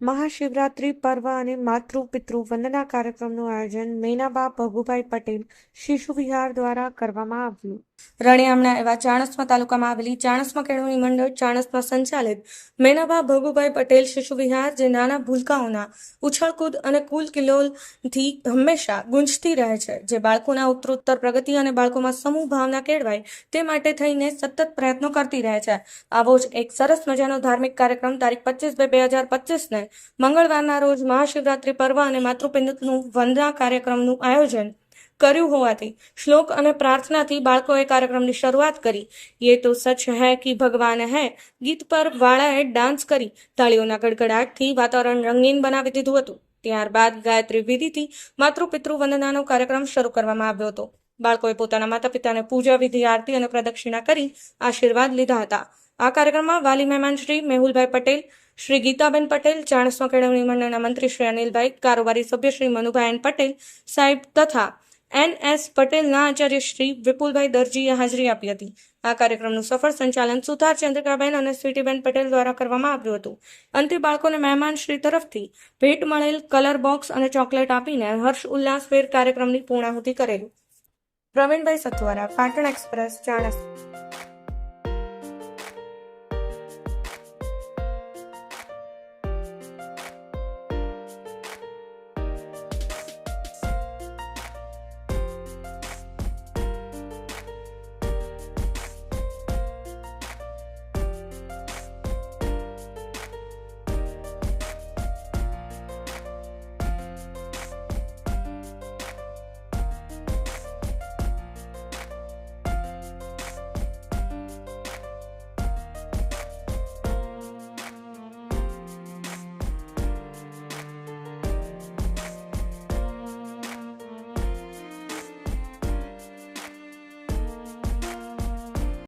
મહાશિવરાત્રિ પર્વ અને માતૃ પિતૃ વંદના કાર્યક્રમનું આયોજન મેનાબા ભગુભાઈ પટેલ શિશુ વિહાર દ્વારા કરવામાં આવ્યું. રણિયામણા એવા ચાણસ્મા તાલુકામાં આવેલી ચાણસ્મા કેળવણી મંડળ ચાણસ્મા સંચાલિત મેનાબા ભગુભાઈ પટેલ શિશુ વિહાર જે નાના ભૂલકાઓના ઉછળકૂદ અને કુલ કિલોલથી હંમેશા ગુંજતી રહે છે. જે બાળકોના ઉત્તરોત્તર પ્રગતિ અને બાળકોમાં સમૂહ ભાવના કેળવાય તે માટે થઈને સતત પ્રયત્નો કરતી રહે છે. આવો જ એક સરસ મજાનો ધાર્મિક કાર્યક્રમ તારીખ પચીસ બે બે હજાર પચીસને મંગળવારના રોજ મહાશિવરાત્રિ પર્વ અને માતૃપિંડનું વંદના કાર્યક્રમનું આયોજન કર્યું હોવાથી શ્લોક અને પ્રાર્થનાથી બાળકોએ કાર્યક્રમની શરૂઆત કરી. યે તો સચ હૈ કે ભગવાન હૈ. ગીત પર વાળાએ ડાન્સ કરી. તાળીઓના ગડગડાટથી વાતાવરણ રંગીન બનાવી દીધું હતું. ત્યારબાદ ગાયત્રી વિધિથી માતૃપિતૃ વંદનાનો કાર્યક્રમ શરૂ કરવામાં આવ્યો હતો. બાળકોએ પોતાના માતા પિતાને પૂજા વિધિ, આરતી અને પ્રદક્ષિણા કરી આશીર્વાદ લીધા હતા. આ કાર્યક્રમમાં વાલી મહેમાન શ્રી મેહુલભાઈ પટેલ શ્રી ગીતાબેન પટેલ, ચાણસ્મા કેળવણી મંડળના મંત્રી શ્રી અનિલભાઈ, કારોબારી સભ્ય શ્રી મનુભાઈ એન પટેલ, સાહેબ તથા એન એસ પટેલના આચાર્ય શ્રી વિપુલભાઈ દરજીએ હાજરી આપી હતી. આ કાર્યક્રમનું સફળ સંચાલન સુધાર ચંદ્રિકાબેન અને સ્વીટીબેન પટેલ દ્વારા કરવામાં આવ્યું હતું. અંતે બાળકોને મહેમાન શ્રી તરફથી ભેટ મળેલ કલર બોક્સ અને ચોકલેટ આપીને હર્ષ ઉલ્લાસભેર કાર્યક્રમની પૂર્ણાહુતિ કરેલી. પ્રવીણભાઈ સથવારા, પાટણ એક્સપ્રેસ, ચાણસ્મા.